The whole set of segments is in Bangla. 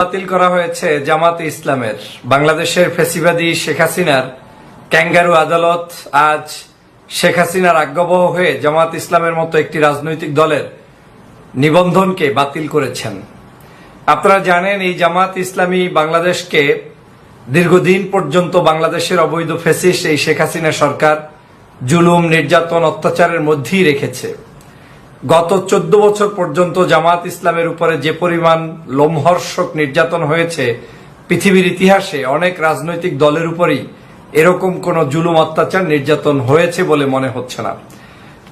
বাতিল করা হয়েছে জামাত ইসলামের। বাংলাদেশের ফেসিবাদী শেখ হাসিনার ক্যাঙ্গারু আদালত আজ শেখ হাসিনার আজ্ঞাবহ হয়ে জামাত ইসলামের মতো একটি রাজনৈতিক দলের নিবন্ধনকে বাতিল করেছেন। আপনারা জানেন, এই জামাত ইসলামী বাংলাদেশকে দীর্ঘদিন পর্যন্ত বাংলাদেশের অবৈধ ফেসিস এই শেখ হাসিনা সরকার জুলুম, নির্যাতন, অত্যাচারের মধ্যেই রেখেছে। গত চোদ্দ বছর পর্যন্ত জামাত ইসলামের উপরে যে পরিমাণ লোমহর্ষক নির্যাতন হয়েছে, পৃথিবীর ইতিহাসে অনেক রাজনৈতিক দলের উপরই এরকম কোন জুলুম অত্যাচার নির্যাতন হয়েছে বলে মনে হচ্ছে না।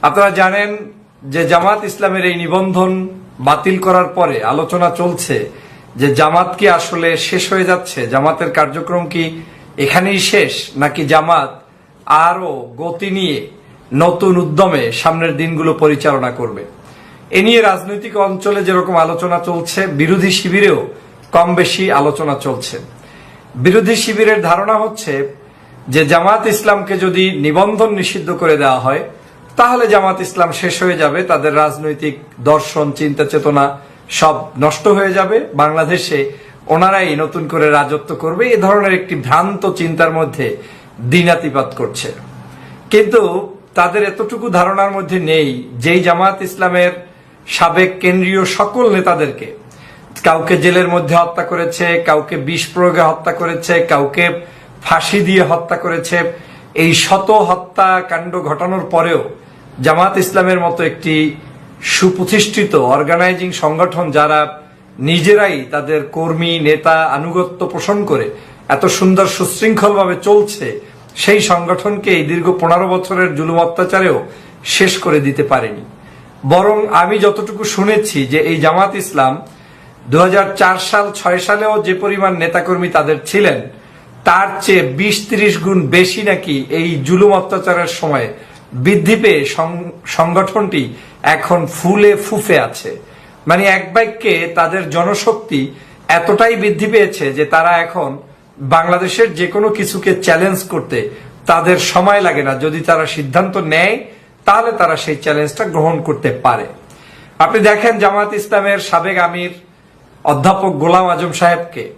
আপনারা জানেন যে জামাত ইসলামের এই নিবন্ধন বাতিল করার পরে আলোচনা চলছে যে জামাত কি আসলে শেষ হয়ে যাচ্ছে, জামাতের কার্যক্রম কি এখানেই শেষ, নাকি জামাত আরও গতি নিয়ে নতুন উদ্যমে সামনের দিনগুলো পরিচালনা করবে। এ নিয়ে রাজনৈতিক অঞ্চলে যেরকম আলোচনা চলছে, বিরোধী শিবিরেও কম বেশি আলোচনা চলছে। বিরোধী শিবিরের ধারণা হচ্ছে যে জামাত ইসলামকে যদি নিবন্ধন নিষিদ্ধ করে দেওয়া হয়, তাহলে জামাত ইসলাম শেষ হয়ে যাবে, তাদের রাজনৈতিক দর্শন, চিন্তা চেতনা সব নষ্ট হয়ে যাবে, বাংলাদেশে ওনারাই নতুন করে রাজত্ব করবে। এ ধরনের একটি ভ্রান্ত চিন্তার মধ্যে দিনাতিপাত করছে। কিন্তু তাদের এতটুকু ধারণার মধ্যে নেই যেই জামাত ইসলামের সাবেক কেন্দ্রীয় সকল নেতাদেরকে কাউকে জেলের মধ্যে হত্যা করেছে, কাউকে বিষ প্রয়োগে হত্যা করেছে, কাউকে ফাঁসি দিয়ে হত্যা করেছে। এই শত হত্যা কাণ্ড ঘটানোর পরেও জামাত ইসলামের মতো একটি সুপ্রতিষ্ঠিত অর্গানাইজিং সংগঠন যারা নিজেরাই তাদের কর্মী, নেতা, আনুগত্য পোষণ করে এত সুন্দর সুশৃঙ্খলভাবে চলছে সেই সংগঠনকে এই দীর্ঘ পনেরো বছরের জুলুম অত্যাচারেও শেষ করে দিতে পারেনি। বরং আমি যতটুকু শুনেছি যে এই জামাত ইসলাম দু হাজার চার সাল, ছয় সালেও যে পরিমাণ নেতাকর্মী তাদের ছিলেন, তার চেয়ে বিশ ত্রিশ গুণ বেশি নাকি এই জুলুম অত্যাচারের সময় বৃদ্ধি পেয়ে সংগঠনটি এখন ফুলে ফুফে আছে। মানে এক বাক্যে তাদের জনশক্তি এতটাই বৃদ্ধি পেয়েছে যে তারা এখন বাংলাদেশের যে কোনো কিছুকে চ্যালেঞ্জ করতে তাদের সময় লাগে না। যদি তারা সিদ্ধান্ত নেয়, তাহলে তারা সেই চ্যালেঞ্জটা গ্রহণ করতে পারে। আপনি দেখেন জামাত ইসলামের সাবেক আমির অধ্যাপক গোলাম আজম সাহেবকে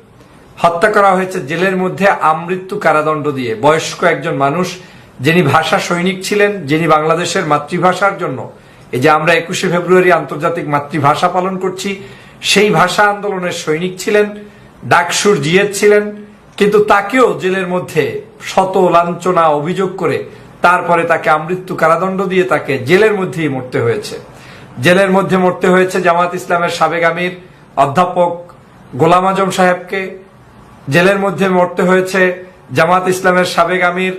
হত্যা করা হয়েছে জেলের মধ্যে আমৃত্যু কারাদণ্ড দিয়ে। বয়স্ক একজন মানুষ, যিনি ভাষা সৈনিক ছিলেন, যিনি বাংলাদেশের মাতৃভাষার জন্য। এই যে আমরা একুশে ফেব্রুয়ারি আন্তর্জাতিক মাতৃভাষা পালন করছি, সেই ভাষা আন্দোলনের সৈনিক ছিলেন, ডাকসুর জিয়েদ ছিলেন কিন্তু তাকেও জেলের মধ্যে শত লাঞ্ছনা, অভিযোগ করে তারপরে তাকে আমৃত্যু কারাদণ্ড দিয়ে তাকে জেলের মধ্যেই মরতে হয়েছে। জেলের মধ্যে মরতে হয়েছে জামাত ইসলামের সাবেক আমির, অধ্যাপক গোলাম আজম সাহেবকে। জেলের মধ্যে মরতে হয়েছে জামাত ইসলামের সাবেক আমির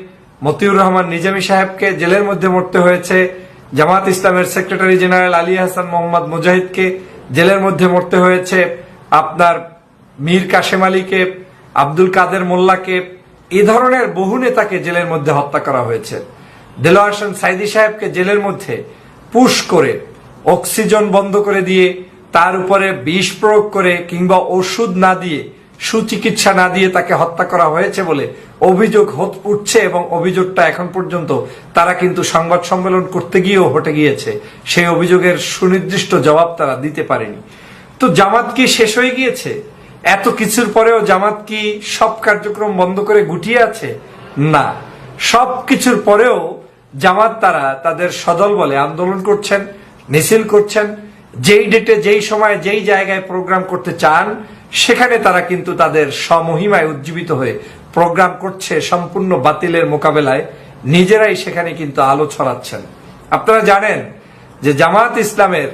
মতিউর রহমান নিজামী সাহেবকে। জেলের মধ্যে মরতে হয়েছে জামাত ইসলামের সেক্রেটারি জেনারেল আলী হাসান মোহাম্মদ মুজাহিদকে। জেলের মধ্যে মরতে হয়েছে আপনার মীর কাশেম আলীকে। আব্দুল কাদের মোল্লাকে এ ধরনের বহু নেতাকে জেলের মধ্যে হত্যা করা হয়েছে। দেলোয়ার সাইদি সাহেবকে জেলের মধ্যে পুশ করে, অক্সিজেন বন্ধ করে দিয়ে, তার উপরে বিষ প্রয়োগ করে কিংবা ওষুধ না দিয়ে, সুচিকিৎসা না দিয়ে তাকে হত্যা করা হয়েছে বলে অভিযোগ উঠছে এবং অভিযোগটা এখন পর্যন্ত তারা কিন্তু সংবাদ সম্মেলন করতে গিয়েও হটে গিয়েছে। সেই অভিযোগের সুনির্দিষ্ট জবাব তারা দিতে পারেনি। তো জামাত কি শেষ হয়ে গিয়েছে? এত কিছুর পরেও জামাত কি সব কার্যক্রম বন্ধ করে গুটিয়ে আছে? না। সব কিছুর পরেও জামাত তারা তাদের সদল বলে আন্দোলন করছেন, মিছিল করছেন, যেই ডেটে যেই সময়, যেই জায়গায় প্রোগ্রাম করতে চান, সেখানে তারা কিন্তু তাদের সমহিমায় উজ্জীবিত হয়ে প্রোগ্রাম করছে সম্পূর্ণ বাতিলের মোকাবেলায়। নিজেরাই সেখানে কিন্তু আলো ছড়াচ্ছেন। আপনারা জানেন যে জামাত ইসলামের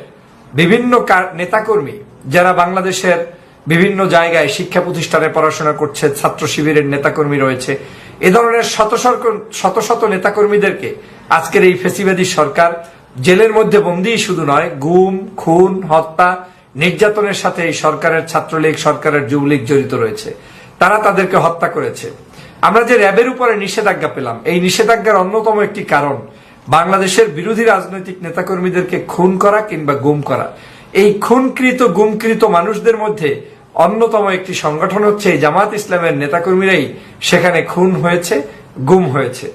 বিভিন্ন নেতাকর্মী, যারা বাংলাদেশের বিভিন্ন জায়গায় শিক্ষা প্রতিষ্ঠানে পড়াশোনা করছে, ছাত্র শিবিরের নেতাকর্মী রয়েছে। এ ধরনের শত শত- শত নেতাকর্মীদেরকে আজকের এই ফেসিবাদী সরকার জেলের মধ্যে বন্দী শুধু নয়, গুম, খুন, হত্যা, নির্যাতনের সাথে এই সরকারের ছাত্রলীগ, সরকারের যুবলীগ জড়িত রয়েছে। তারা তাদেরকে হত্যা করেছে। আমরা যে র্যাবের উপরে নিষেধাজ্ঞা পেলাম, এই নিষেধাজ্ঞার অন্যতম একটি কারণ বাংলাদেশের বিরোধী রাজনৈতিক নেতাকর্মীদেরকে খুন করা কিংবা গুম করা। এই খুনকৃত, গুমকৃত মানুষদের মধ্যে অন্যতম একটি সংগঠন হচ্ছে জামাত ইসলামের নেতাকর্মীরাই সেখানে খুন হয়েছে, গুম হয়েছে।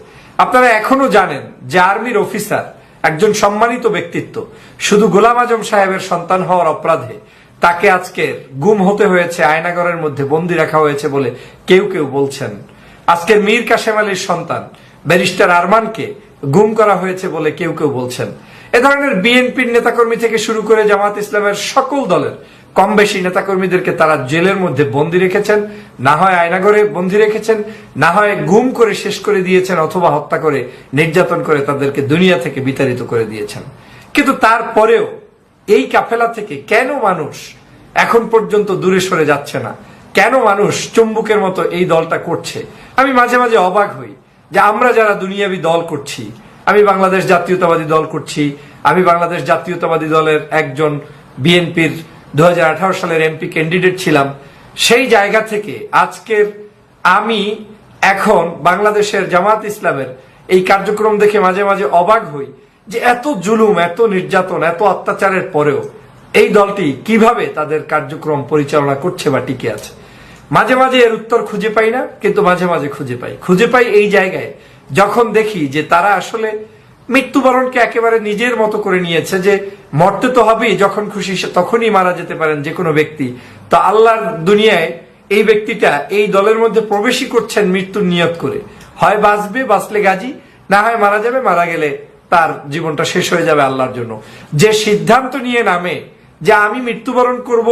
আপনারা এখনও জানেন যে আর্মির অফিসার একজন সম্মানিত ব্যক্তিত্ব, শুধু গোলাম আজম সাহেবের সন্তান হওয়ার অপরাধে তাকে আজকে গুম হতে হয়েছে, আয়নাগরের মধ্যে বন্দি রাখা হয়েছে বলে কেউ কেউ বলছেন। আজকের মীর কাশেম আলীর সন্তান ব্যারিস্টার আরমানকে গুম করা হয়েছে বলে কেউ কেউ বলছেন। এ ধরনের বিএনপির নেতাকর্মী থেকে শুরু করে জামাত ইসলামের সকল দলের কম বেশি নেতাকর্মীদেরকে তারা জেলের মধ্যে বন্দি রেখেছেন, না হয় আয়নাগরে বন্দি রেখেছেন, না হয় গুম করে শেষ করে দিয়েছেন অথবা হত্যা করে নির্যাতন করে তাদেরকে দুনিয়া থেকে বিতাড়িত করে দিয়েছেন। কিন্তু তারপরেও এই কাফেলা থেকে কেন মানুষ এখন পর্যন্ত দূরে সরে যাচ্ছে না? কেন মানুষ চুম্বুকের মতো এই দলটা করছে? আমি মাঝে মাঝে অবাক হই যে আমরা যারা দুনিয়াবি দল করছি আমি বাংলাদেশ জাতীয়তাবাদী দল করছি। আমি বাংলাদেশ জাতীয়তাবাদী দলের একজন বিএনপির দু সালের এমপি ক্যান্ডিডেট ছিলাম। সেই জায়গা থেকে আজকের আমি এখন বাংলাদেশের জামাত ইসলামের এই কার্যক্রম দেখে মাঝে মাঝে অবাক হই যে এত জুলুম, এত নির্যাতন, এত অত্যাচারের পরেও এই দলটি কীভাবে তাদের কার্যক্রম পরিচালনা করছে বা টিকে আছে। মাঝে মাঝে এর উত্তর খুঁজে পাই না, কিন্তু মাঝে মাঝে খুঁজে পাই। খুঁজে পাই এই জায়গায় যখন দেখি যে তারা আসলে মৃত্যুবরণকে একেবারে নিজের মতো করে নিয়েছে যে মরতে তো হবেই, যখন খুশি তখনই মারা যেতে পারেন যে কোনো ব্যক্তি। তো আল্লাহর দুনিয়ায় এই ব্যক্তিটা এই দলের মধ্যে প্রবেশই করছেন মৃত্যুর নিয়ত করে। হয় বাঁচবে, বাঁচলে গাজী, না হয় মারা যাবে, মারা গেলে তার জীবনটা শেষ হয়ে যাবে আল্লাহর জন্য। যে সিদ্ধান্ত নিয়ে নামে যে আমি মৃত্যুবরণ করব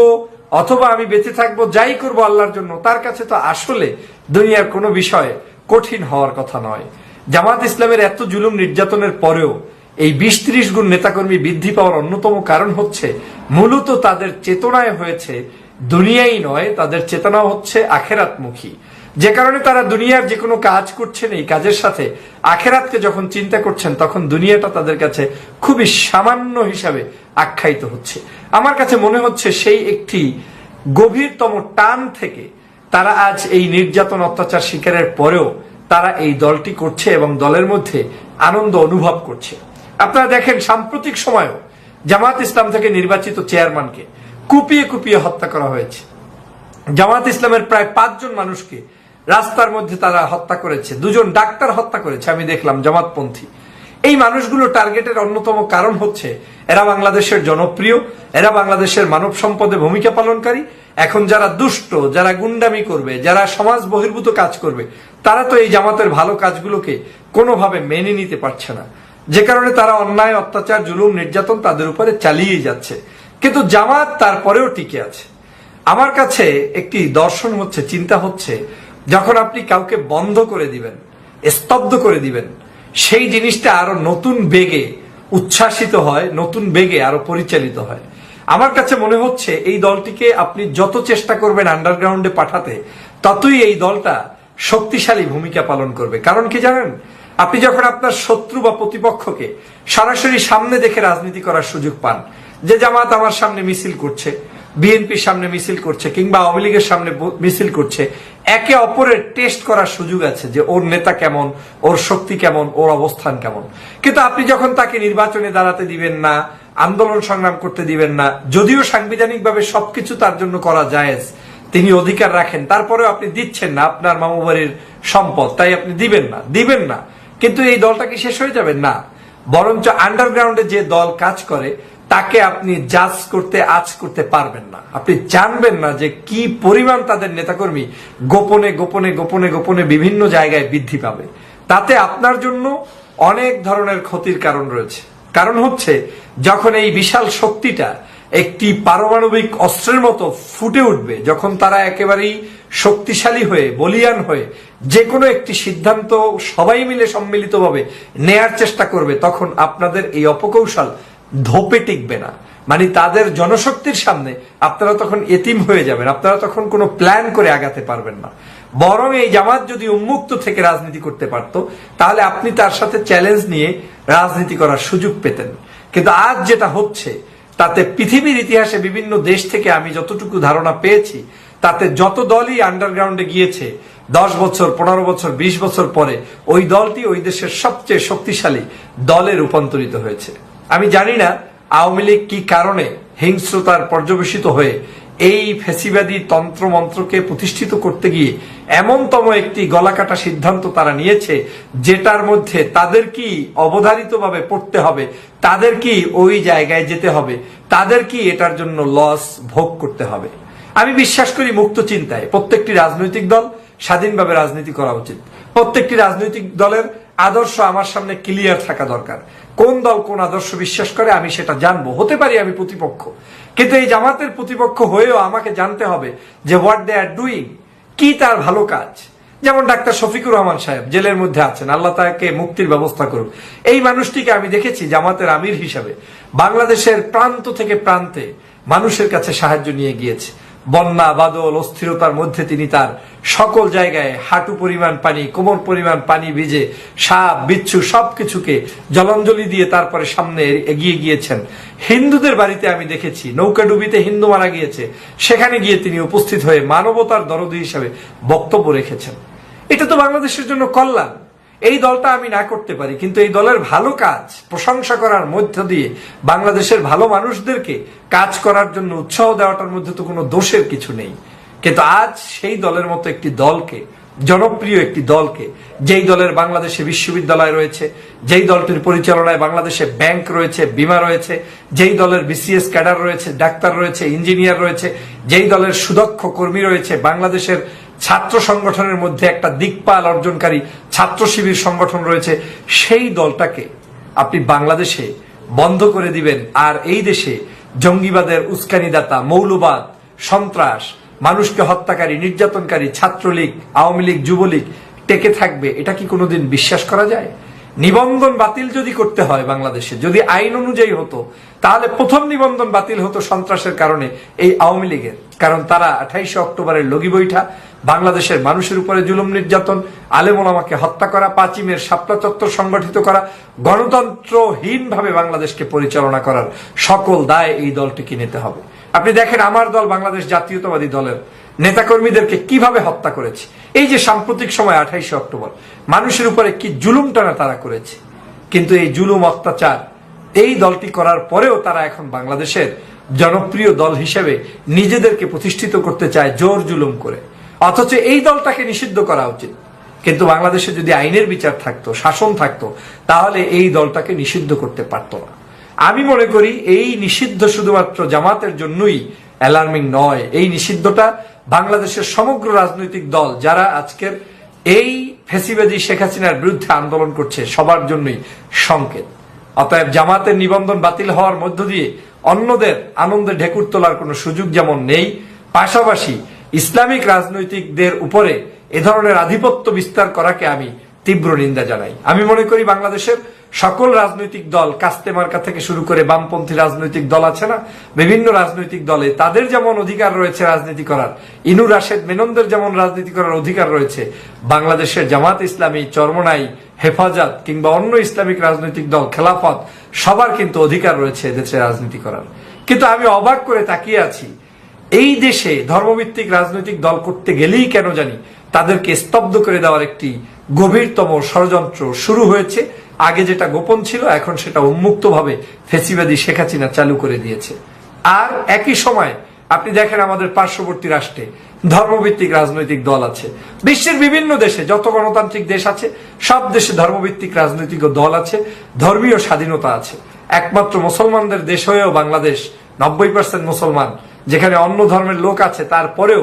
অথবা আমি বেঁচে থাকব, যাই করব আল্লাহর জন্য, তার কাছে তো আসলে দুনিয়ার কোনো বিষয় কঠিন হওয়ার কথা নয়। জামাত ইসলামের এত জুলুম নির্যাতনের পরেও এই বিশ ত্রিশ গুণ নেতাকর্মী বৃদ্ধি পাওয়ার অন্যতম কারণ হচ্ছে মূলত তাদের চেতনায় হয়েছে দুনিয়াই নয়, তাদের চেতনা হচ্ছে আখেরাতমুখী। যে কারণে তারা দুনিয়ার যে কোনো কাজ করছেন এই কাজের সাথে আখেরাতকে যখন চিন্তা করছেন, তখন দুনিয়াটা তাদের কাছে খুবই সামান্য হিসাবে আখ্যায়িত হচ্ছে। আমার কাছে মনে হচ্ছে সেই একটি গভীরতম টান থেকে তারা আজ এই নির্যাতন, অত্যাচার শিকারের পরেও তারা এই দলটি করছে এবং দলের মধ্যে আনন্দ অনুভব করছে। আপনারা দেখেন, সাম্প্রতিক সময়ও জামাত ইসলাম থেকে নির্বাচিত চেয়ারম্যানকে কুপিয়ে কুপিয়ে হত্যা করা হয়েছে। জামাত ইসলামের প্রায় পাঁচজন মানুষকে রাস্তার মধ্যে তারা হত্যা করেছে। দুজন ডাক্তার হত্যা করেছে, আমি দেখলাম জামাতপন্থী। এই মানুষগুলো টার্গেটের অন্যতম কারণ হচ্ছে এরা বাংলাদেশের জনপ্রিয়, এরা বাংলাদেশের মানব সম্পদে ভূমিকা পালনকারী। এখন যারা দুষ্ট, যারা গুন্ডামি করবে, যারা সমাজ বহির্ভূত কাজ করবে, তারা তো এই জামাতের ভালো কাজগুলোকে কোনোভাবে মেনে নিতে পারছে না। যে কারণে তারা অন্যায়, অত্যাচার, জুলুম, নির্যাতন তাদের উপরে চালিয়ে যাচ্ছে। কিন্তু জামাত তারপরেও টিকে আছে। আমার কাছে একটি দর্শন হচ্ছে, চিন্তা হচ্ছে, যখন আপনি কাউকে বন্ধ করে দিবেন, স্তব্ধ করে দিবেন সেই জিনিসটা আরও নতুন বেগে উচ্ছ্বাসিত হয়, নতুন বেগে আরও পরিচালিত হয়। আমার কাছে মনে হচ্ছে এই দলটিকে আপনি যত চেষ্টা করবেন আন্ডারগ্রাউন্ডে পাঠাতে, ততই এই দলটা শক্তিশালী ভূমিকা পালন করবে। কারণ কি জানেন? আপনি যখন আপনার শত্রু বা প্রতিপক্ষকে সরাসরি সামনে দেখে রাজনীতি করার সুযোগ পান, যে জামাত আমার সামনে মিছিল করছে বিএনপির সামনে মিছিল করছে কিংবা আওয়ামী লীগের সামনে মিছিল করছে, একে অপরের টেস্ট করার সুযোগ আছে যে ওর নেতা কেমন, ওর শক্তি কেমন, ওর অবস্থান কেমন। কিন্তু আপনি যখন তাকে নির্বাচনে দাঁড়াতে দিবেন না, আন্দোলন সংগ্রাম করতে দিবেন না, যদিও সাংবিধানিকভাবে সবকিছু তার জন্য করা যায় তিনি অধিকার রাখেন, তারপরেও আপনি দিচ্ছেন না আপনার মামুবাড়ির সম্পদ, তাই আপনি দিবেন না দিবেন না। কিন্তু এই দলটা কি শেষ হয়ে যাবে? না। বরঞ্চ আন্ডারগ্রাউন্ডে যে দল কাজ করে তাকে আপনি জাজ করতে, আজ করতে পারবেন না। আপনি জানবেন না যে কি পরিমাণ তাদের নেতাকর্মী গোপনে গোপনে গোপনে গোপনে বিভিন্ন জায়গায় বৃদ্ধি পাবে। তাতে আপনার জন্য অনেক ধরনের ক্ষতির কারণ রয়েছে। কারণ হচ্ছে, যখন এই বিশাল শক্তিটা একটি পারমাণবিক অস্ত্রের মতো ফুটে উঠবে, যখন তারা একেবারেই শক্তিশালী হয়ে, বলিয়ান হয়ে যে কোনো একটি সিদ্ধান্ত সবাই মিলে সম্মিলিতভাবে নেয়ার চেষ্টা করবে, তখন আপনাদের এই অপকৌশল ধোপে টিকবে না। মানে তাদের জনশক্তির সামনে আপনারা তখন এতিম হয়ে যাবেন, আপনারা তখন কোনো প্ল্যান করে আগাতে পারবেন না। বরং এই জামাত যদি উন্মুক্ত থেকে রাজনীতি করতে পারত, তাহলে আপনি তার সাথে চ্যালেঞ্জ নিয়ে রাজনীতি করার সুযোগ পেতেন। কিন্তু আজ যেটা হচ্ছে, তাতে পৃথিবীর ইতিহাসে বিভিন্ন দেশ থেকে আমি যতটুকু ধারণা পেয়েছি, তাতে যত দলই আন্ডারগ্রাউন্ডে গিয়েছে, দশ বছর, পনেরো বছর, বিশ বছর পরে, ওই দলটি ওই দেশের সবচেয়ে শক্তিশালী দলে রূপান্তরিত হয়েছে। আমি জানি না আওয়ামী লীগ কি কারণে হিংস্রতার পর্যবেসিত হয়ে এই ফেসিবাদী তন্ত্র মন্ত্রকে প্রতিষ্ঠিত করতে গিয়ে এমনতম একটি গলাকাটা সিদ্ধান্ত তারা নিয়েছে, যেটার মধ্যে তাদের কি অবধারিতভাবে পড়তে হবে, তাদের কি ওই জায়গায় যেতে হবে, তাদের কি এটার জন্য লস ভোগ করতে হবে। আমি বিশ্বাস করি মুক্ত চিন্তায় প্রত্যেকটি রাজনৈতিক দল স্বাধীনভাবে রাজনীতি করা উচিত। প্রত্যেকটি রাজনৈতিক দলের আদর্শ আমার সামনে ক্লিয়ার থাকা দরকার। কোন দল কোন আদর্শ বিশ্বাস করে আমি সেটা জানব। হতে পারি আমি প্রতিপক্ষ। কিন্তু এই জামাতের প্রতিপক্ষ হয়েও আমাকে জানতে হবে যে হোয়াট দে আর ডুইং কি তার ভালো কাজ। যেমন ডাক্তার শফিকুর রহমান সাহেব, জেলের মধ্যে আছেন, আল্লাহ তাকে মুক্তির ব্যবস্থা করুন এই মানুষটিকে আমি দেখেছি জামাতের আমির হিসাবে। বাংলাদেশের প্রান্ত থেকে প্রান্তে মানুষের কাছে সাহায্য নিয়ে গিয়েছে। বন্যা, বাদল, অস্থিরতার মধ্যে তিনি তার সকল জায়গায় হাঁটু পরিমাণ পানি, কোমর পরিমাণ পানি ভিজে সাপ, বিচ্ছু সবকিছুকে জলাঞ্জলি দিয়ে তারপরে সামনে এগিয়ে গিয়েছেন। হিন্দুদের বাড়িতে আমি দেখেছি নৌকাডুবিতে হিন্দু মারা গিয়েছে। সেখানে গিয়ে তিনি উপস্থিত হয়ে মানবতার দরদি হিসাবে বক্তব্য রেখেছেন। এটা তো বাংলাদেশের জন্য কল্যাণ। এই দলটা আমি না করতে পারি, কিন্তু এই দলের ভালো কাজ, প্রশংসা করার মধ্য দিয়ে বাংলাদেশের ভালো মানুষদেরকে কাজ করার জন্য উৎসাহ দেওয়াটার মধ্যে তো কোনো দোষের কিছু নেই। কিন্তু আজ সেই দলের মতো একটি দলকে, জনপ্রিয় একটি দলকে, যেই দলের বাংলাদেশে বিশ্ববিদ্যালয় রয়েছে, যেই দলটির পরিচালনায় বাংলাদেশে ব্যাংক রয়েছে, বিমা রয়েছে, যেই দলের বিসিএস ক্যাডার রয়েছে, ডাক্তার রয়েছে, ইঞ্জিনিয়ার রয়েছে, যেই দলের সুদক্ষ কর্মী রয়েছে, বাংলাদেশের ছাত্র সংগঠনের মধ্যে একটা দিকপাল অর্জনকারী ছাত্র শিবির সংগঠন রয়েছে, সেই দলটাকে আপনি বাংলাদেশে বন্ধ করে দিবেন। আর এই দেশে জঙ্গিবাদের উস্কানিদাতা, মৌলবাদ, সন্ত্রাস, মানুষকে হত্যাকারী, নির্যাতনকারী, ছাত্রলীগ, আওয়ামী লীগ, যুবলীগ টেকে থাকবে, এটা কি কোনোদিন বিশ্বাস করা যায়? নিবন্ধন বাতিল যদি করতে হয় বাংলাদেশে, যদি আইন অনুযায়ী হতো, তাহলে প্রথম নিবন্ধন বাতিল হতো সন্ত্রাসের কারণে এই আওয়ামী লীগের। কারণ তারা আঠাইশে অক্টোবরের লগি বৈঠা, বাংলাদেশের মানুষের উপরে জুলুম নির্যাতন আলেমোলামাকে হত্যা করা পাঁচিমের শাপলা চত্বর সংগঠিত করা, গণতন্ত্রহীনভাবে বাংলাদেশকে পরিচালনা করার সকল দায় এই দলটিকে নিতে হবে। আপনি দেখেন, আমার দল বাংলাদেশ জাতীয়তাবাদী দলের নেতাকর্মীদেরকে কীভাবে হত্যা করেছে? এই যে সাম্প্রতিক সময় আঠাইশে অক্টোবর, মানুষের উপরে কি জুলুম টানা তারা করেছে? কিন্তু এই জুলুম অত্যাচার এই দলটি করার পরেও তারা এখন বাংলাদেশের জনপ্রিয় দল হিসেবে নিজেদেরকে প্রতিষ্ঠিত করতে চায় জোর জুলুম করে। অথচ এই দলটাকে নিষিদ্ধ করা উচিত। কিন্তু বাংলাদেশে যদি আইনের বিচার থাকতো, শাসন থাকতো, তাহলে এই দলটাকে নিষিদ্ধ করতে পারতো না। আমি মনে করি এই নিষিদ্ধ শুধুমাত্র জামাতের জন্যই অ্যালার্মিং নয়। এই নিষিদ্ধটা বাংলাদেশের সমগ্র রাজনৈতিক দল, যারা আজকের এই ফেসিবাদী শেখ হাসিনার বিরুদ্ধে আন্দোলন করছে, সবার জন্যই সংকেত। অতএব জামাতের নিবন্ধন বাতিল হওয়ার মধ্য দিয়ে অন্যদের আনন্দে ঢেকুর তোলার কোনো সুযোগ যেমন নেই, পাশাপাশি ইসলামিক রাজনৈতিকদের উপরে এ ধরনের আধিপত্য বিস্তার করাকে আমি তীব্র নিন্দা জানাই। আমি মনে করি বাংলাদেশের সকল রাজনৈতিক দল কাস্তে মার্কা থেকে শুরু করে বামপন্থী রাজনৈতিক দল আছে না? বিভিন্ন রাজনৈতিক দলে তাদের যেমন অধিকার রয়েছে রাজনীতি করার, ইনু রাশেদ মেননদের যেমন রাজনীতি করার অধিকার রয়েছে, বাংলাদেশের জামাত ইসলামী, চরমনাই, হেফাজত কিংবা অন্য ইসলামিক রাজনৈতিক দল, খেলাফত, সবার কিন্তু অধিকার রয়েছে দেশে রাজনীতি করার। কিন্তু আমি অবাক করে তাকিয়ে আছি, এই দেশে ধর্মভিত্তিক রাজনৈতিক দল করতে গেলেই কেন জানি তাদেরকে স্তব্ধ করে দেওয়ার একটি গভীরতম ষড়যন্ত্র শুরু হয়েছে। আগে যেটা গোপন ছিল, এখন সেটা উন্মুক্তভাবে ফেসিবাদী শেখ হাসিনা চালু করে দিয়েছে। আর একই সময়, আপনি দেখেন আমাদের পার্শ্ববর্তী রাষ্ট্রে ধর্মভিত্তিক রাজনৈতিক দল আছে। বিশ্বের বিভিন্ন দেশে যত গণতান্ত্রিক দেশ আছে, সব দেশে ধর্মভিত্তিক রাজনৈতিক দল আছে, ধর্মীয় স্বাধীনতা আছে। একমাত্র মুসলমানদের দেশ হয়েও বাংলাদেশ নব্বই পার্সেন্ট মুসলমান। যেখানে অন্য ধর্মের লোক আছে, তারপরেও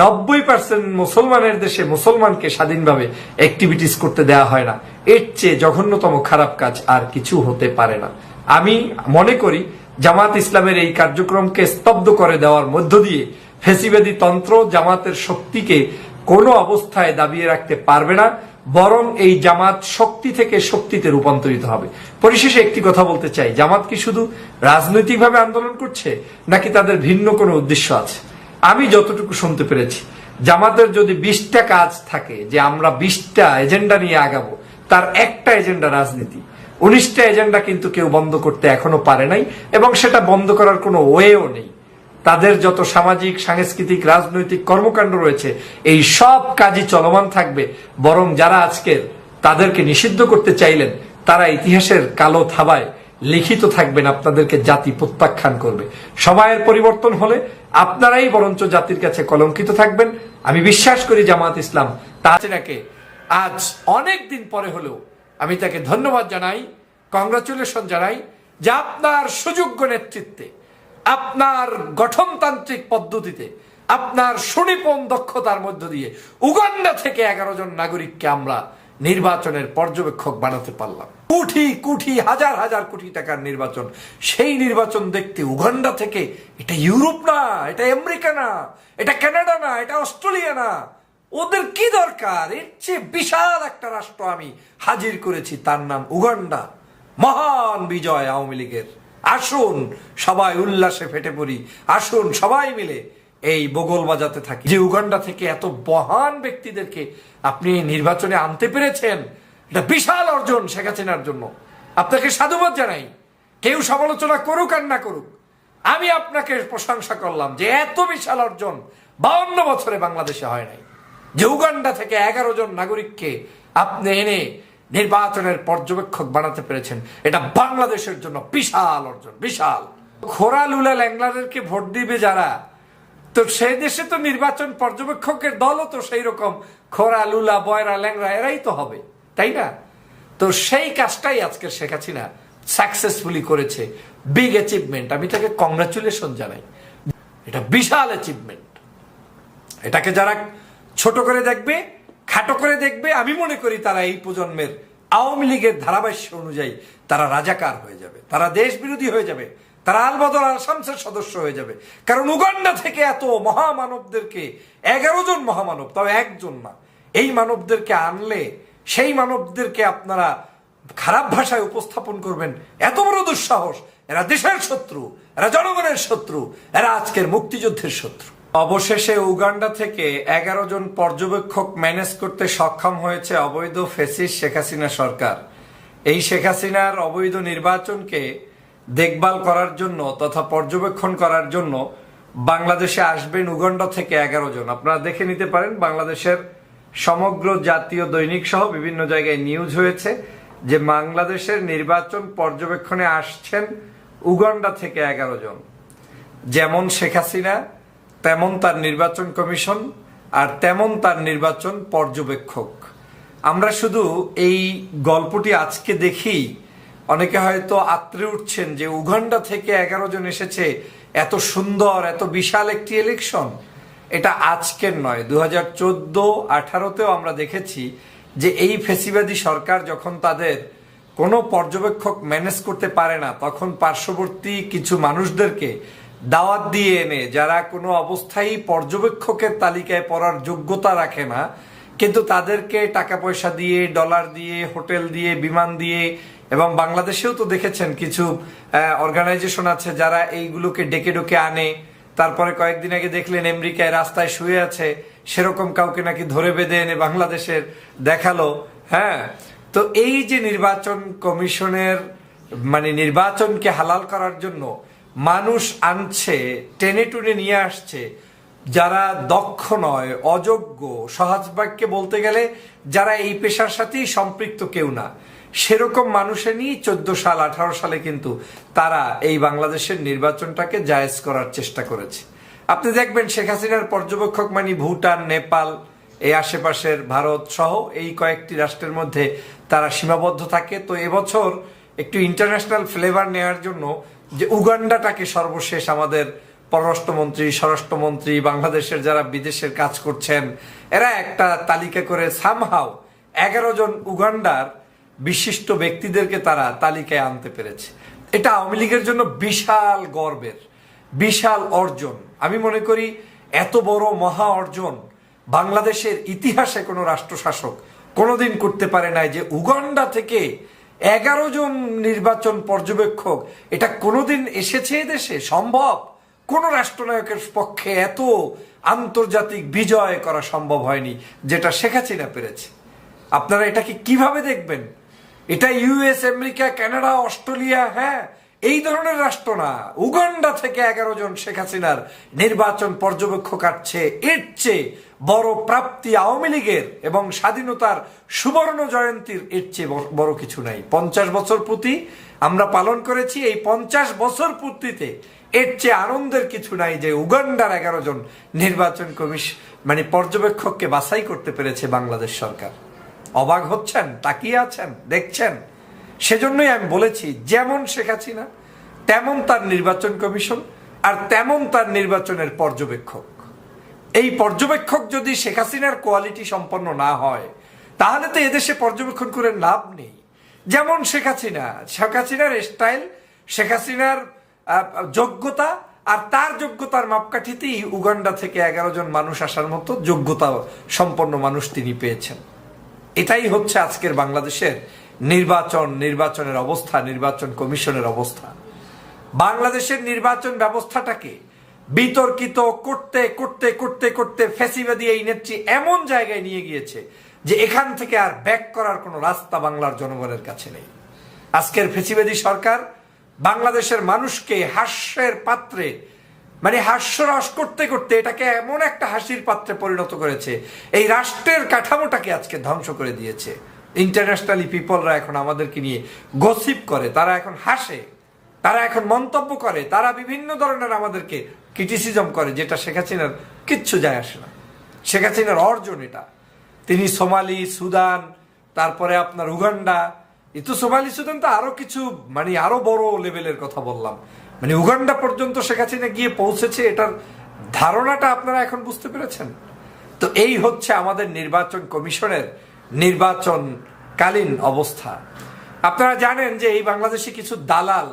নব্বই পার্সেন্ট মুসলমানের দেশে মুসলমানকে স্বাধীনভাবে অ্যাক্টিভিটিস করতে দেওয়া হয় না। এর চেয়ে জঘন্যতম খারাপ কাজ আর কিছু হতে পারে না। আমি মনে করি জামাত ইসলামের এই কার্যক্রমকে স্তব্ধ করে দেওয়ার মধ্য দিয়ে ফেসিবাদী তন্ত্র জামাতের শক্তিকে কোনো অবস্থায় দাবিয়ে রাখতে পারবে না, বরং এই জামাত শক্তি থেকে শক্তিতে রূপান্তরিত হবে। পরিশেষে একটি কথা বলতে চাই। জামাত কি শুধু রাজনৈতিকভাবে আন্দোলন করছে, নাকি তাদের ভিন্ন কোনো উদ্দেশ্য আছে? আমি যতটুকু শুনতে পেরেছি, জামাতের যদি বিশটা কাজ থাকে যে আমরা বিশটা এজেন্ডা নিয়ে আগাবো, তার একটা এজেন্ডা রাজনীতি। উনিশটা এজেন্ডা কিন্তু কেউ বন্ধ করতে এখনও পারে নাই এবং সেটা বন্ধ করার কোনো ওয়েও নেই। তাদের যত সামাজিক, সাংস্কৃতিক, রাজনৈতিক কর্মকাণ্ড রয়েছে, এই সব কাজই চলমান থাকবে। বরং যারা আজকের তাদেরকে নিষিদ্ধ করতে চাইলেন, তারা ইতিহাসের কালো থাবায় লিখিত থাকবেন, আপনাদেরকে জাতি প্রত্যাখ্যান করবে। সময়ের পরিবর্তন হলে আপনারাই বরঞ্চ জাতির কাছে কলঙ্কিত থাকবেন। আমি বিশ্বাস করি জামাত ইসলাম তাকে আজ অনেক দিন পরে হলেও আমি তাকে ধন্যবাদ জানাই কংগ্রাচুলেশন জানাই যে আপনার সুযোগ্য নেতৃত্বে, আপনার গঠনতান্ত্রিক পদ্ধতিতে, আপনার সুনিপুণ দক্ষতার মধ্য দিয়ে উগান্ডা থেকে এগারো জন নাগরিককে আমরা নির্বাচনের পর্যবেক্ষক বানাতে পারলাম। কোটি কোটি, হাজার হাজার কোটি টাকার নির্বাচন। সেই নির্বাচন দেখতে উগান্ডা থেকে এটা ইউরোপ না, এটা আমেরিকা না, এটা কানাডা না, এটা অস্ট্রেলিয়া না। ওদের কি দরকার? এর চেয়ে বিশাল একটা রাষ্ট্র আমি হাজির করেছি, তার নাম উগান্ডা। মহান বিজয় আওয়ামী লীগের। আসুন, সবাই উল্লাসে ফেটে পড়ি। আসুন, সবাই মিলে এই বগল বাজাতে থাকি। যে উগান্ডা থেকে এত মহান ব্যক্তিদেরকে আপনি নির্বাচনে আনতে পেরেছেন এটা বিশাল অর্জন শেখ হাসিনার জন্য। আপনাকে সাধুবাদ জানাই। কেউ সমালোচনা করুক আর না করুক, আমি আপনাকে প্রশংসা করলাম যে এত বিশাল অর্জন বাউন্ন বছরে বাংলাদেশে হয় নাই। যে উগান্ডা থেকে এগারো জন নাগরিককে আপনি এনে নির্বাচনের পর্যবেক্ষক বানাতে পেরেছেন, এটা বাংলাদেশের জন্য বিশাল অর্জন, বিশাল। খোরা লুলা ল্যাংলাদেরকে ভোট দিবে যারা, তো সেই দেশে তো নির্বাচন পর্যবেক্ষকের দলও তো সেই রকম খোরা লুলা, বয়রা ল্যাংরা এরাই তো হবে। তাই না? তো সেই কাজটাই আজকে শেখ হাসিনা সাকসেসফুলি করেছে। বিগ অ্যাচিভমেন্ট আমি তাকে কংগ্রাচুলেশন জানাই। এটা বিশাল অ্যাচিভমেন্ট এটাকে যারা ছোট করে দেখবে, খাটো করে দেখবে, আমি মনে করি তারা এই প্রজন্মের আওয়ামী লীগের ধারাভাষ্য অনুযায়ী তারা রাজাকার হয়ে যাবে। তারা দেশ বিরোধী হয়ে যাবে। তারা আলবদল আসামসের সদস্য হয়ে যাবে। কারণ উগান্ডা থেকে এত মহামানবদেরকে এগারো জন মহামানব তবে একজন না। এই মানবদেরকে আনলে সেই মানবদেরকে আপনারা খারাপ ভাষায় উপস্থাপন করবেন। এত বড় দুঃসাহস। এরা দেশের শত্রু, এরা জনগণের শত্রু, এরা আজকের মুক্তিযুদ্ধের শত্রু। অবশেষে উগান্ডা থেকে এগারো জন পর্যবেক্ষক ম্যানেজ করতে সক্ষম হয়েছে অবৈধ ফেসিস শেখ হাসিনা সরকার। এই শেখ হাসিনার অবৈধ নির্বাচনকে দেখভাল করার জন্য তথা পর্যবেক্ষণ করার জন্য বাংলাদেশে আসবেন উগান্ডা থেকে এগারো জন। আপনারা দেখে নিতে পারেন বাংলাদেশের সমগ্র জাতীয় দৈনিক সহ বিভিন্ন জায়গায় নিউজ হয়েছে যে বাংলাদেশের নির্বাচন পর্যবেক্ষণে আসছেন উগান্ডা থেকে এগারো জন। যেমন শেখ হাসিনা, তেমন তার নির্বাচন কমিশন আর তেমন তার নির্বাচন পর্যবেক্ষক। আমরা শুধু এই গল্পটি আজকে দেখি, অনেকে হয়তো আত্রে উঠছেন যে উগান্ডা থেকে এগারো জন এসেছে, এত সুন্দর, এত বিশাল একটি ইলেকশন এটা আজকের নয় দু হাজার চোদ্দ আঠারোতেও আমরা দেখেছি যে এই ফেসিবাদী সরকার যখন তাদের কোনো পর্যবেক্ষক ম্যানেজ করতে পারে না, তখন পার্শ্ববর্তী কিছু মানুষদেরকে দাওয়াত দিয়ে এনে, যারা কোনো অবস্থায় পর্যবেক্ষকের তালিকায় পড়ার যোগ্যতা রাখে না, কিন্তু তাদেরকে টাকা পয়সা দিয়ে, ডলার দিয়ে, হোটেল দিয়ে, বিমান দিয়ে, এবং বাংলাদেশেও তো দেখেছেন কিছু অর্গানাইজেশন আছে যারা এইগুলোকে ডেকে ডেকে আনে। তারপরে কয়েকদিন আগে দেখলেন আমেরিকায় রাস্তায় শুয়ে আছে, সেরকম কাউকে নাকি ধরে বেঁধে এনে বাংলাদেশের দেখাল। হ্যাঁ তো এই যে নির্বাচন কমিশনের মানে নির্বাচনকে হালাল করার জন্য মানুষ আনছে, টেনে টুনে নিয়ে আসছে, যারা দক্ষ নয়, অযোগ্য, সহজ বাক্যে বলতে গেলে যারা এই পেশার সাথেই সম্পৃক্ত কেউ না। সেরকম মানুষে নিয়ে চোদ্দ সাল, আঠারো সালে কিন্তু তারা এই বাংলাদেশের নির্বাচনটাকে জায়েজ করার চেষ্টা করেছে। আপনি দেখবেন শেখ হাসিনার পর্যবেক্ষক মানে ভুটান, নেপাল, এই আশেপাশের ভারত সহ এই কয়েকটি রাষ্ট্রের মধ্যে তারা সীমাবদ্ধ থাকে। তো এবছর একটু ইন্টারন্যাশনাল ফ্লেভার নেওয়ার জন্য যে উগান্ডাটাকে সর্বশেষ আমাদের পররাষ্ট্রমন্ত্রী, স্বরাষ্ট্রমন্ত্রী, বাংলাদেশের যারা বিদেশের কাজ করছেন, এরা একটা তালিকা করে সামহাও এগারো জন উগান্ডার বিশিষ্ট ব্যক্তিদেরকে তারা তালিকায় আনতে পেরেছে। এটা আওয়ামী লীগের জন্য বিশাল গর্বের, বিশাল অর্জন। আমি মনে করি এত বড় মহা অর্জন বাংলাদেশের ইতিহাসে কোনো রাষ্ট্রশাসক কোনোদিন করতে পারে নাই যে উগান্ডা থেকে এগারো জন নির্বাচন পর্যবেক্ষক, এটা কোনোদিন এসেছে দেশে? সম্ভব? কোন রাষ্ট্রনায়কের পক্ষে এত আন্তর্জাতিক বিজয় করা সম্ভব হয়নি, যেটা শেখ হাসিনা পেরেছে। আপনারা এটাকে কীভাবে দেখবেন? এটা ইউএস আমেরিকা কানাডা অস্ট্রেলিয়া হ্যাঁ? এই ধরনের রাষ্ট্র না। উগান্ডা থেকে এগারো জন শেখ হাসিনার নির্বাচন পর্যবেক্ষক আসছে। এর চেয়ে বড় প্রাপ্তি আওয়ামী লীগের এবং স্বাধীনতার সুবর্ণ জয়ন্তীর এর চেয়ে বড়- কিছু নাই। পঞ্চাশ বছর প্রতি আমরা পালন করেছি। এই পঞ্চাশ বছর পূর্তিতে এর চেয়ে আনন্দের কিছু নাই যে উগান্ডার এগারো জন নির্বাচন কমিশ মানে পর্যবেক্ষককে বাছাই করতে পেরেছে বাংলাদেশ সরকার। অবাক হচ্ছেন, তাকিয়ে আছেন, দেখছেন। সেজন্যই আমি বলেছি, যেমন শেখ হাসিনা, তেমন তার নির্বাচন কমিশন আর তেমন তার নির্বাচনের পর্যবেক্ষক। এই পর্যবেক্ষক যদি শেখ হাসিনার কোয়ালিটি সম্পন্ন না হয়, তাহলে তো এদেশে পর্যবেক্ষণ করে লাভ নেই। যেমন শেখ হাসিনা, শেখ হাসিনার স্টাইল শেখ হাসিনার যোগ্যতা আর তার যোগ্যতার মাপকাঠিতেই উগান্ডা থেকে এগারো জন মানুষ আসার মতো যোগ্যতা সম্পন্ন মানুষ তিনি পেয়েছেন। এটাই হচ্ছে আজকের বাংলাদেশের নির্বাচন, নির্বাচনের অবস্থা, নির্বাচন কমিশনের অবস্থা। বাংলাদেশের নির্বাচন ব্যবস্থাটাকে বিতর্কিত করতে করতে করতে করতে ফেসিবাদী এই নেত্রী এমন জায়গায় নিয়ে গিয়েছে যে এখান থেকে আর ব্যাক করার কোনো রাস্তা বাংলার জনগণের কাছে নেই। আজকের ফেসিবাদী সরকার বাংলাদেশের মানুষকে হাস্যের পাত্রে মানে হাস্যরস করতে করতে এটাকে এমন একটা হাসির পাত্রে পরিণত করেছে। এই রাষ্ট্রের কাঠামোটাকে আজকে ধ্বংস করে দিয়েছে। ইন্টারন্যাশনালি পিপলরা এখন আমাদেরকে নিয়ে গসিপ করে, তারা এখন হাসে, তারা এখন মন্তব্য করে, তারা বিভিন্ন ধরনের আমাদেরকে ক্রিটিসিজম করে, যেটা শেখ হাসিনার কিচ্ছু যায় আসে না। শেখ হাসিনার অর্জন এটা। তিনি সোমালি, সুদান, তারপরে আপনার উগান্ডা এ তো সোমালি, সুদান তো আরও কিছু মানে আরও বড় লেভেলের কথা বললাম। মানে উগান্ডা পর্যন্ত শেখ গিয়ে পৌঁছেছে, এটার ধারণাটা আপনারা এখন বুঝতে পেরেছেন? তো এই হচ্ছে আমাদের নির্বাচন কমিশনের নির্বাচনকালীন অবস্থা। আপনারা জানেন যে এই বাংলাদেশে কিছু দালাল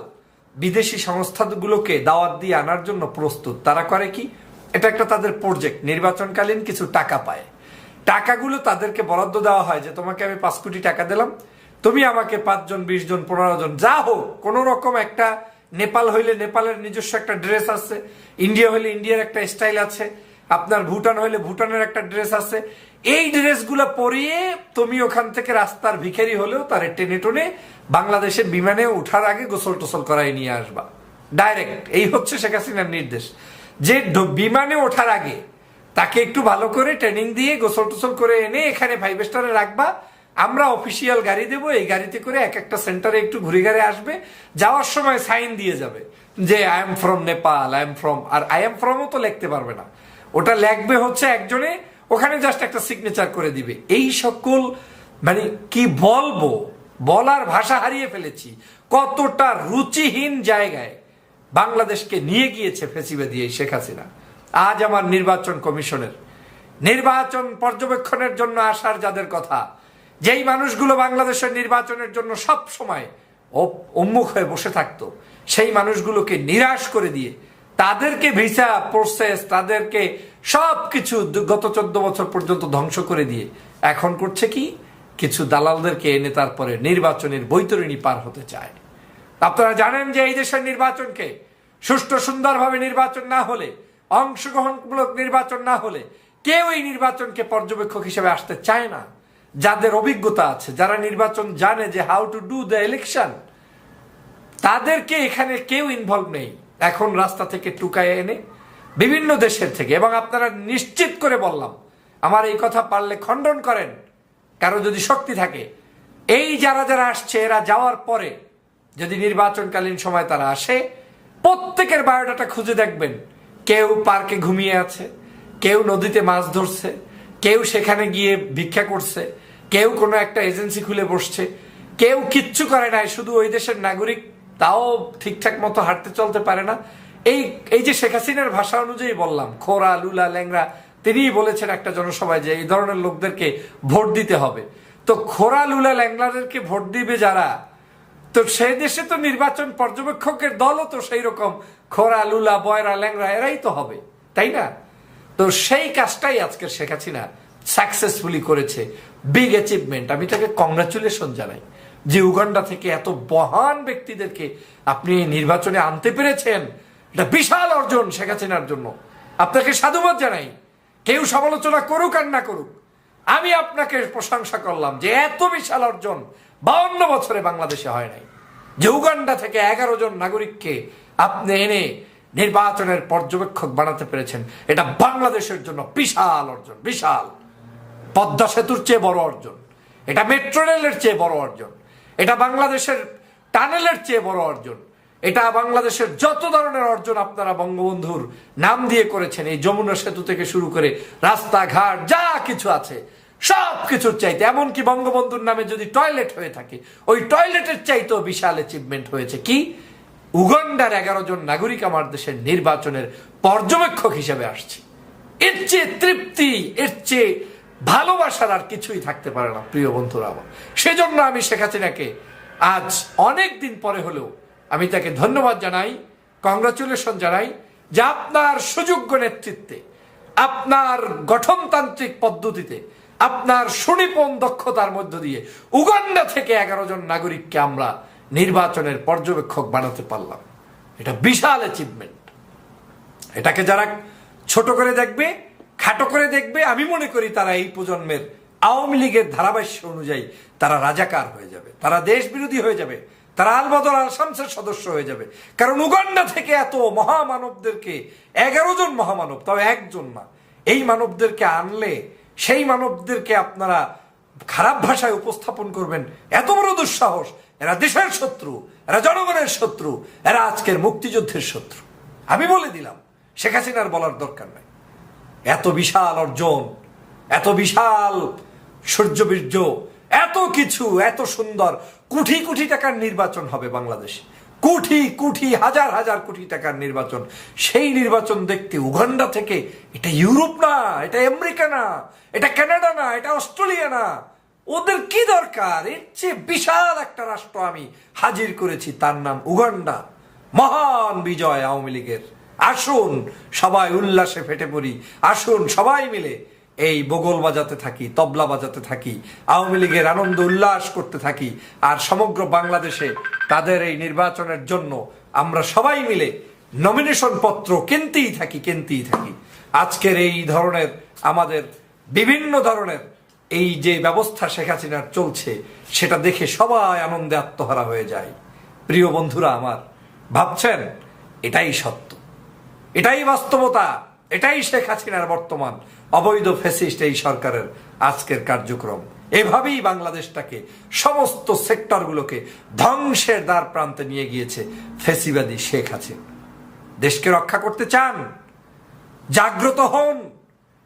বিদেশি সংস্থাগুলোকে দাওয়াত দিয়ে আনার জন্য প্রস্তুত। তারা করে কি? এটা একটা তাদের প্রজেক্ট নির্বাচনকালীন কিছু টাকা পায়। টাকাগুলো তাদেরকে বরাদ্দ দেওয়া হয় যে, তোমাকে আমি পাঁচ কোটি টাকা দিলাম, তুমি আমাকে পাঁচজন বিশ জন পনেরো জন, যা হোক, কোনো রকম একটা নেপাল হইলে নেপালের নিজস্ব একটা ড্রেস আছে, ইন্ডিয়া হইলে ইন্ডিয়ার একটা স্টাইল আছে, আপনার ভুটান হইলে ভুটানের একটা ড্রেস আছে। এই ড্রেসগুলো পরিয়ে তুমি ওখান থেকে রাস্তার ভিখারি হলেও তার টেনে টেনে বাংলাদেশের বিমানে ওঠার আগে গোসল টোসল করাই নিয়ে আসবা। ডাইরেক্ট এই হচ্ছে শেখ হাসিনার নির্দেশ। যে বিমানে ওঠার আগে তাকে একটু ভালো করে ট্রেনিং দিয়ে গোসল টোসল করে এনে এখানে ফাইভ স্টারে রাখবা। আমরা অফিসিয়াল গাড়ি দেবো, এই গাড়িতে করে এক একটা সেন্টারে একটু ঘুরে ঘুরে আসবে, যাওয়ার সময় সাইন দিয়ে যাবে, যে I am from Nepal I am from R I am ফ্রমও তো লিখতে পারবে না। ওটা লেখবে হচ্ছে একজনে, ওখানে জাস্ট একটা সিগনেচার করে দিবে। এই সকল মানে কি বলব? বলার ভাষা হারিয়ে ফেলেছি। কতটা রুচিহীন জায়গায় বাংলাদেশকে নিয়ে গিয়েছে ফেসিবাদী এই শেখ হাসিনা। আজ আমার নির্বাচন কমিশনের। নির্বাচন পর্যবেক্ষণের জন্য আসার যাদের কথা যেই মানুষগুলো বাংলাদেশের নির্বাচনের জন্য সব সময় উন্মুখ হয়ে বসে থাকতো, সেই মানুষগুলোকে নিরাশ করে দিয়ে তাদেরকে ভিসা প্রসেস তাদেরকে সব কিছু গত চোদ্দ বছর পর্যন্ত ধ্বংস করে দিয়ে এখন করছে কি? কিছু দালালদেরকে এনে তারপরে নির্বাচনের বৈতরণী পার হতে চায়। আপনারা জানেন যে এই দেশের নির্বাচনকে সুষ্ঠু সুন্দরভাবে নির্বাচন না হলে, অংশগ্রহণমূলক নির্বাচন না হলে কেউ এই নির্বাচনকে পর্যবেক্ষক হিসেবে আসতে চায় না। যাদের অভিজ্ঞতা আছে, যারা নির্বাচন জানে যে how to do the election তাদেরকে এখানে কেউ ইনভলভ নেই। এখন রাস্তা থেকে টুকায় এনে বিভিন্ন দেশের থেকে, এবং আপনারা নিশ্চিত করে বললাম, আমার এই কথা পারলে খণ্ডন করেন, কারও যদি শক্তি থাকে। এই যারা যারা আসছে, এরা যাওয়ার পরে যদি নির্বাচনকালীন সময় তারা আসে, প্রত্যেকের বায়োডাটা খুঁজে দেখবেন। কেউ পার্কে ঘুমিয়ে আছে, কেউ নদীতে মাছ ধরছে কেউ সেখানে গিয়ে ভিক্ষা করছে, কেউ কোনো একটা এজেন্সি খুলে বসছে, কেউ কিচ্ছু করে নাই, শুধু ওই দেশের নাগরিক, তাও ঠিকঠাক মতো হাঁটতে চলতে পারে না। এই এই যে শেখ হাসিনার ভাষা অনুযায়ী বললাম, খোরা, লুলা ল্যাংরা তিনিই বলেছেন একটা জনসভায় যে এই ধরনের লোকদেরকে ভোট দিতে হবে। তো খোরা, লুলা ল্যাংলাদেরকে ভোট দিবে যারা? তো সেই দেশে তো নির্বাচন পর্যবেক্ষকের দলও তো সেই রকম, খোরা, লুলা, বয়রা ল্যাংরা এরাই তো হবে, তাই না? তো সেই কাজটাই আজকে শেখ হাসিনা সাকসেসফুলি করেছে। বিগ অ্যাচিভমেন্ট আমি তাকে কংগ্রাচুলেশন জানাই যে উগান্ডা থেকে এত মহান ব্যক্তিদেরকে আপনি নির্বাচনে আনতে পেরেছেন। এটা বিশাল অর্জন শেখ হাসিনার জন্য। আপনাকে সাধুবাদ জানাই। কেউ সমালোচনা করুক আর না করুক, আমি আপনাকে প্রশংসা করলাম যে এত বিশাল অর্জন বাউন্ন বছরে বাংলাদেশে হয় নাই। যে উগান্ডা থেকে এগারো জন নাগরিককে আপনি এনে নির্বাচনের পর্যবেক্ষক বানাতে পেরেছেন। এটা বাংলাদেশের জন্য বিশাল অর্জন, বিশাল। পদ্মা সেতুর চেয়ে বড় অর্জন। এটা মেট্রো রেলের চেয়ে বড় অর্জন। এটা বাংলাদেশের টানেলের চেয়ে বড় অর্জন। এটা বাংলাদেশের যত ধরনের অর্জন আপনারা বঙ্গবন্ধুর নাম দিয়ে করেছেন, এই যমুনা সেতু থেকে শুরু করে রাস্তাঘাট, যা কিছু আছে, সব কিছুর চাইতে, এমনকি বঙ্গবন্ধুর নামে যদি টয়লেট হয়ে থাকে, ওই টয়লেটের চাইতেও বিশাল অ্যাচিভমেন্ট হয়েছে। কি? উগান্ডার এগারো জন নাগরিক আমার দেশের নির্বাচনের পর্যবেক্ষক হিসেবে আসছে। এর চেয়ে তৃপ্তি, এর চেয়ে ভালোবাসার আর কিছুই থাকতে পারে না, প্রিয় বন্ধুরা আমার। সেজন্য আমি শেখ হাসিনাকে আজ অনেক দিন পরে হলেও আমি তাকে ধন্যবাদ জানাই কংগ্রাচুলেশন জানাই যে আপনার সুযোগ্য নেতৃত্বে, আপনার গঠনতান্ত্রিক পদ্ধতিতে, আপনার সুনিপুণ দক্ষতার মধ্য দিয়ে উগান্ডা থেকে এগারো জন নাগরিককে আমরা নির্বাচনের পর্যবেক্ষক বানাতে পারলাম। এটা বিশাল অ্যাচিভমেন্ট এটাকে যারা ছোট করে দেখবে, খাটো করে দেখবে, আমি মনে করি তারা এই প্রজন্মের আওয়ামী লীগের ধারাভাষ্য অনুযায়ী তারা রাজাকার হয়ে যাবে, তারা দেশ বিরোধী হয়ে যাবে, তারা আলবদল আসামসের সদস্য হয়ে যাবে। কারণ উগান্ডা থেকে এত মহামানবদেরকে এগারো জন মহামানব তবে একজন না। এই মানবদেরকে আনলে, সেই মানবদেরকে আপনারা খারাপ ভাষায় উপস্থাপন করবেন, এত বড় দুঃসাহস। এরা দেশের শত্রু, এরা জনগণের শত্রু, এরা আজকের মুক্তিযুদ্ধের শত্রু। আমি বলে দিলাম, শেখ হাসিনার বলার দরকার নাই। এত বিশাল অর্জন, এত বিশাল সূর্যবীর্য, এত কিছু, এত সুন্দর, কোটি কোটি টাকার নির্বাচন হবে বাংলাদেশে। কোটি কোটি, হাজার হাজার কোটি টাকার নির্বাচন। সেই নির্বাচন দেখতে উগান্ডা থেকে, এটা ইউরোপ না, এটা আমেরিকা না, এটা কানাডা না, এটা অস্ট্রেলিয়া না ওদের কি দরকার? এর চেয়ে বিশাল একটা রাষ্ট্র আমি হাজির করেছি, তার নাম উগান্ডা। মহান বিজয় আওয়ামী লীগের। আসুন, সবাই উল্লাসে ফেটে পড়ি। আসুন, সবাই মিলে এই বগল বাজাতে থাকি, তবলা বাজাতে থাকি, আওয়ামী লীগের আনন্দ উল্লাস করতে থাকি, আর সমগ্র বাংলাদেশে তাদের এই নির্বাচনের জন্য আমরা সবাই মিলে নমিনেশন পত্র কিনতেই থাকি কিনতেই থাকি। আজকের এই ধরনের আমাদের বিভিন্ন ধরনের এই যে ব্যবস্থা শেখ হাসিনার চলছে, সেটা দেখে সবাই আনন্দে আত্মহারা হয়ে যায়। প্রিয় বন্ধুরা আমার, ভাবছেন, এটাই সত্য। এটাই বাস্তবতা, এটাই শেখ হাসিনার বর্তমান অবৈধ ফেসিস্ট এই সরকারের আজকের কার্যক্রম। এভাবেই বাংলাদেশটাকে, সমস্ত সেক্টরগুলোকে ধ্বংসের দ্বার প্রান্তে নিয়ে গিয়েছে ফেসিবাদী শেখ হাসিনা। দেশকে রক্ষা করতে চান, জাগ্রত হন,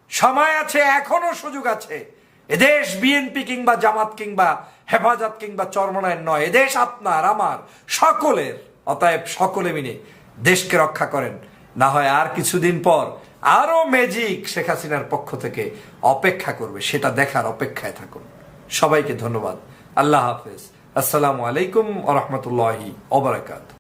সময় আছে, এখনও সুযোগ আছে। এদেশ বিএনপি কিংবা জামাত কিংবা হেফাজত কিংবা চরমনায়ের নয়, এদেশ আপনার, আমার, সকলের, অতএব সকলে মিলে দেশকে রক্ষা করেন। না হয় আর কিছুদিন পর আরও ম্যাজিক শেখ হাসিনার পক্ষ থেকে অপেক্ষা করবে, সেটা দেখার অপেক্ষায় থাকুন। সবাইকে ধন্যবাদ। আল্লাহ হাফেজ। আসসালামু আলাইকুম রহমতুল্লাহি ওবরাকাত